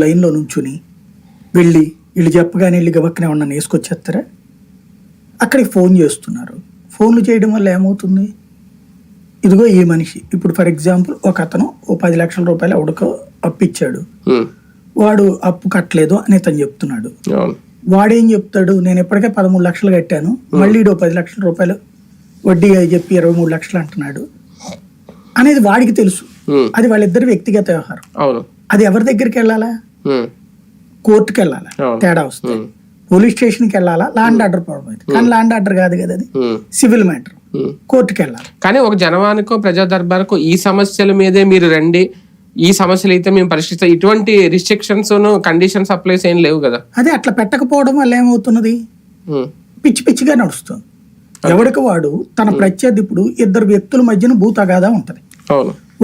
లైన్లో నుంచుని వెళ్ళి వీళ్ళు చెప్పగానే వెళ్ళి గబక్కనే ఉన్న వేసుకొచ్చేస్తారా అక్కడికి ఫోన్ చేస్తున్నారు. ఫోన్లు చేయడం వల్ల ఏమవుతుంది? ఇదిగో ఈ మనిషి. ఇప్పుడు ఫర్ ఎగ్జాంపుల్ ఒక అతను ఓ పది లక్షల రూపాయలు ఎవడికో అప్పిచ్చాడు. వాడు అప్పు కట్టలేదు అని అతను చెప్తున్నాడు. వాడేం చెప్తాడు? నేను ఇప్పటికే పదమూడు లక్షలు కట్టాను. మళ్ళీ ఈడో పది లక్షల రూపాయలు వడ్డీ అని చెప్పి ఇరవై మూడు లక్షలు అంటున్నాడు. అనేది వాడికి తెలుసు. అది వాళ్ళిద్దరి వ్యక్తిగత వ్యవహారం. అది ఎవరి దగ్గరికి వెళ్ళాలా? కోర్టుకి వెళ్ళాలా. తేడా వస్తుంది ఉమ్, పోలీస్ స్టేషన్కి వెళ్ళాలా ల్యాండ్ ఆర్డర్ ప్రాబ్లం అయితే. కానీ ల్యాండ్ ఆర్డర్ కాదు కదా అది. Civil matter. కోర్టుకి వెళ్ళాలి కానీ ఒక జనవానికో ప్రజా దర్బార్కో ఈ సమస్యల మీదే మీరు రండి. ఈ సమస్యలు అయితే మేము పరిష్కరిస్తాం ఇటువంటి రిస్ట్రిక్షన్స్ కండిషన్స్ అప్లైస్ ఏం లేవు కదా. అదే అట్లా పెట్టకపోవడం వల్ల ఏమవుతున్నది? పిచ్చి పిచ్చిగా నడుస్తుంది. ఎవరికి వాడు తన ప్రత్యర్థి ఇప్పుడు ఇద్దరు వ్యక్తుల మధ్యన భూతగాదా ఉంటది.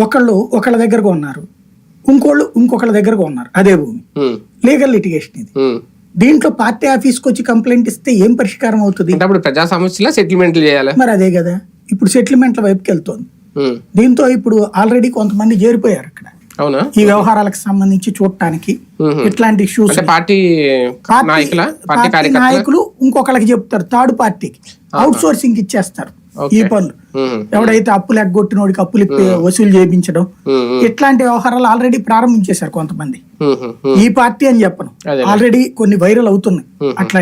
ఒకళ్ళు ఒకళ్ళ దగ్గరకు ఉన్నారు. ఇంకోళ్ళు ఇంకొకళ్ళ దగ్గరకు ఉన్నారు అదే భూమి. లీగల్ లిటిగేషన్ ఇది. దీంట్లో పార్టీ ఆఫీస్కి వచ్చి కంప్లైంట్ ఇస్తే ఏం పరిష్కారం అవుతుంది? అప్పుడు ప్రజా సమస్యల సెటిల్మెంట్లు చేయాలి? మరి అదే కదా. ఇప్పుడు సెటిల్మెంట్ల వైపుకి వెళ్తోంది. దీంతో ఇప్పుడు ఆల్రెడీ కొంతమంది చేరిపోయారు అక్కడ. అవునా? ఈ వ్యవహారాలకు సంబంధించి చూడటానికి. ఇట్లాంటి ఇష్యూస్ పార్టీ నాయకులు? ఇంకొకళ్ళకి చెప్తారు థర్డ్ పార్టీకి అవుట్ సోర్సింగ్ ఇచ్చేస్తారు. ఈ పనులు. ఎవడైతే అప్పులు ఎగ్గొట్టినోడికి అప్పులు వసూలు చేయించడం ఇట్లాంటి వ్యవహారాలు ఆల్రెడీ ప్రారంభించేశారు కొంతమంది. ఈ పార్టీ అని చెప్పను. ఆల్రెడీ కొన్ని వైరల్ అవుతున్నాయి. అట్లా